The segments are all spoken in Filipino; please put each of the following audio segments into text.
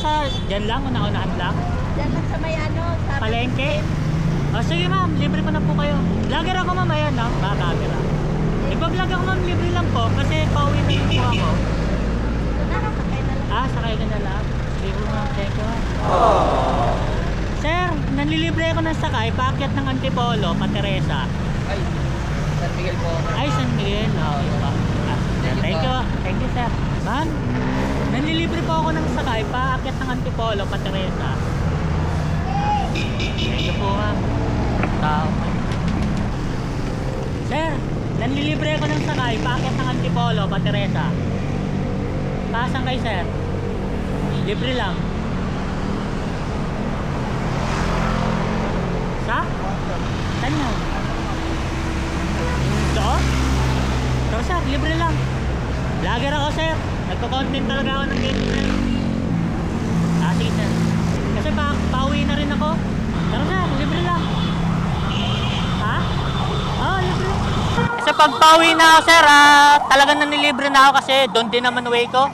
sa, dyan lang, una-unahan lang? Diyan lang sa may ano, sa Palengke? O sige ma'am, libre ko na po kayo. Vlogger ako ma'am, ayan no, mga camera. Nagpa-vlog ako ma'am, libre lang po kasi pauwi na yung po ako. Ah, sakay ka na lang. Libre ma'am, thank you ma'am. Sir, nanlilibre ako ng sakay, paakyat ng Antipolo, pa Teresa. Ay, San Miguel po. Ay, San Miguel. Okay po. Ah, thank you. Thank you, sir. Ma'am, nanlilibre po ako ng sakay, paakyat ng Antipolo, pa Teresa. Thank you po, ma'am. Tao. Sir, nanlilibre ako ng sakay, paakyat ng Antipolo, pa Teresa. Pasan kay sir? Libre lang. Sa? Saan yun? Doon? Pero sir, libre lang. Vlogger ako sir. Nagko-content talaga ako ng ganyan sir. Ah, sige sir. Kasi pa pauwi na rin ako. Pero sir, libre lang. Ha? Oo, libre lang. Kasi pag pauwi na ako sir, ah, talagang nanilibre na ako kasi doon din naman way ko.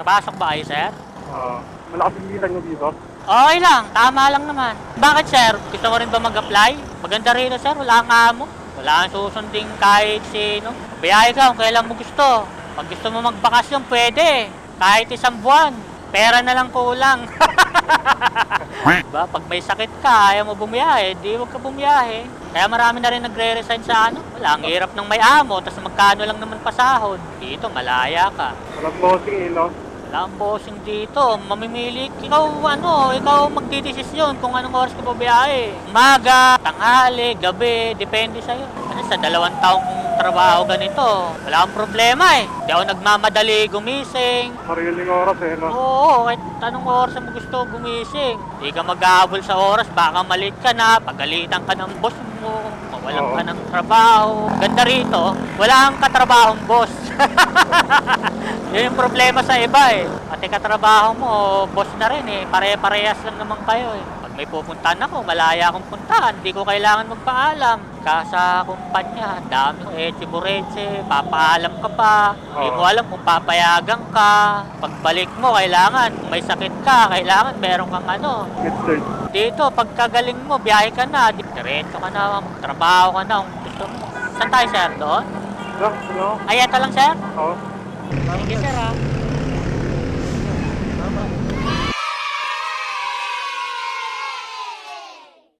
Napasok ba kayo sir? Ah, malakas yung kita nyo dito. Okay lang, tama lang naman. Bakit sir? Gusto mo rin ba mag-apply? Maganda rin sir, wala kang amo. Wala kang susunding kahit sino. Biyahe ka kung kailan mo gusto. Pag gusto mo magbakasyon, pwede. Kahit isang buwan. Pera na lang kulang. diba? Pag may sakit ka, ayaw mo bumiyahe, di huwag ka bumiyahe. Kaya marami na rin nagre-resign sa ano. Wala, ang hirap ng may amo, tapos magkano lang naman pasahod. Dito, malaya ka. Walang bossing eh, no? Wala ang bossing dito. Mamimili. Ikaw, ano, ikaw magdidesisyon kung anong oras ka babiyahe. Umaga, tanghali, gabi, depende sa'yo. Kasi sa dalawang taong kong trabaho ganito, wala akong problema eh. Hindi ako nagmamadali gumising. Sariling oras eh, no? Oo, kahit anong oras mo gusto gumising. Hindi ka mag-aabol sa oras, baka malit ka na, pagalitan ka ng boss mo, mawalan Oo. ka ng trabaho. Ganda rito, wala kang katrabahong boss. Yun yung problema sa iba eh. Pati katrabaho mo, boss na rin eh. Pare-parehas lang naman kayo eh. May pupuntahan ako, malaya akong puntahan. Hindi ko kailangan magpaalam. Kasa kumpanya, dami ko eh, chibureche, papaalam ka pa. Hindi mo Oo. alam kung papayagan ka. Pagbalik mo, kailangan. Kung may sakit ka, kailangan meron kang ano. Dito, pagkagaling mo, biyahe ka na. Diretso ka na, magtrabaho ka na kung gusto mo. Saan tayo, sir? Doon? No, no? Ay, ito lang, sir? Oo. Thank you, sir, ha.